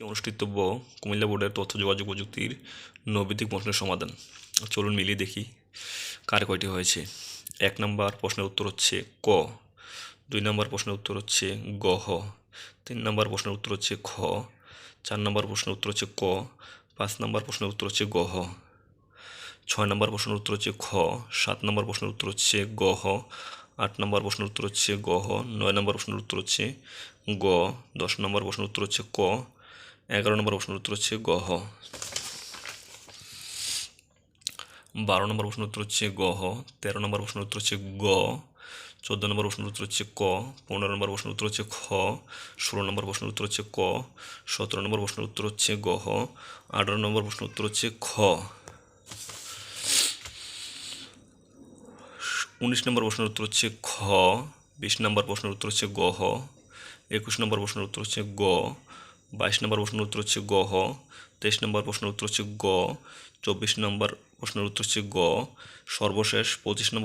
অনুষ্ঠিতব্য কুমিল্লা বোর্ডের তথ্য যোগাযোগ প্রযুক্তির নৈবেদিক প্রশ্নের সমাধান চলুন মিলিয়ে দেখি কার কয়টি হয়েছে এক নম্বর প্রশ্নের উত্তর হচ্ছে ক দুই নম্বর প্রশ্নের উত্তর হচ্ছে গহ তিন নম্বর প্রশ্নের উত্তর হচ্ছে খ চার নম্বর প্রশ্নের উত্তর হচ্ছে ক পাঁচ নম্বর প্রশ্নের উত্তর হচ্ছে গহ ছয় নম্বর প্রশ্নের উত্তর হচ্ছে খ সাত নম্বর প্রশ্নের উত্তর হচ্ছে গহ আট নম্বর প্রশ্নের উত্তর হচ্ছে গহ নয় নম্বর প্রশ্নের উত্তর হচ্ছে গ দশ নম্বর প্রশ্নের উত্তর হচ্ছে ক এগারো নম্বর প্রশ্নের উত্তর হচ্ছে গহ বারো নম্বর প্রশ্ন উত্তর হচ্ছে গহ তেরো নম্বর প্রশ্নের উত্তর হচ্ছে গ চোদ্দ নম্বর প্রশ্নের উত্তর হচ্ছে ক পনেরো নম্বর প্রশ্নের উত্তর হচ্ছে খ ষোলো নম্বর প্রশ্নের উত্তর হচ্ছে ক সতেরো নম্বর প্রশ্নের উত্তর হচ্ছে গহ আঠারো নম্বর প্রশ্ন উত্তর হচ্ছে খ উনিশ নম্বর প্রশ্নের উত্তর হচ্ছে খ বিশ নম্বর প্রশ্নের উত্তর হচ্ছে গহ একুশ নম্বর প্রশ্নের উত্তর হচ্ছে গ বাইশ নম্বর প্রশ্নের উত্তর হচ্ছে গ হ তেইশ নম্বর প্রশ্নের উত্তর হচ্ছে গ, চব্বিশ নম্বর প্রশ্নের উত্তর হচ্ছে গ, সর্বশেষ পঁচিশ নম্বর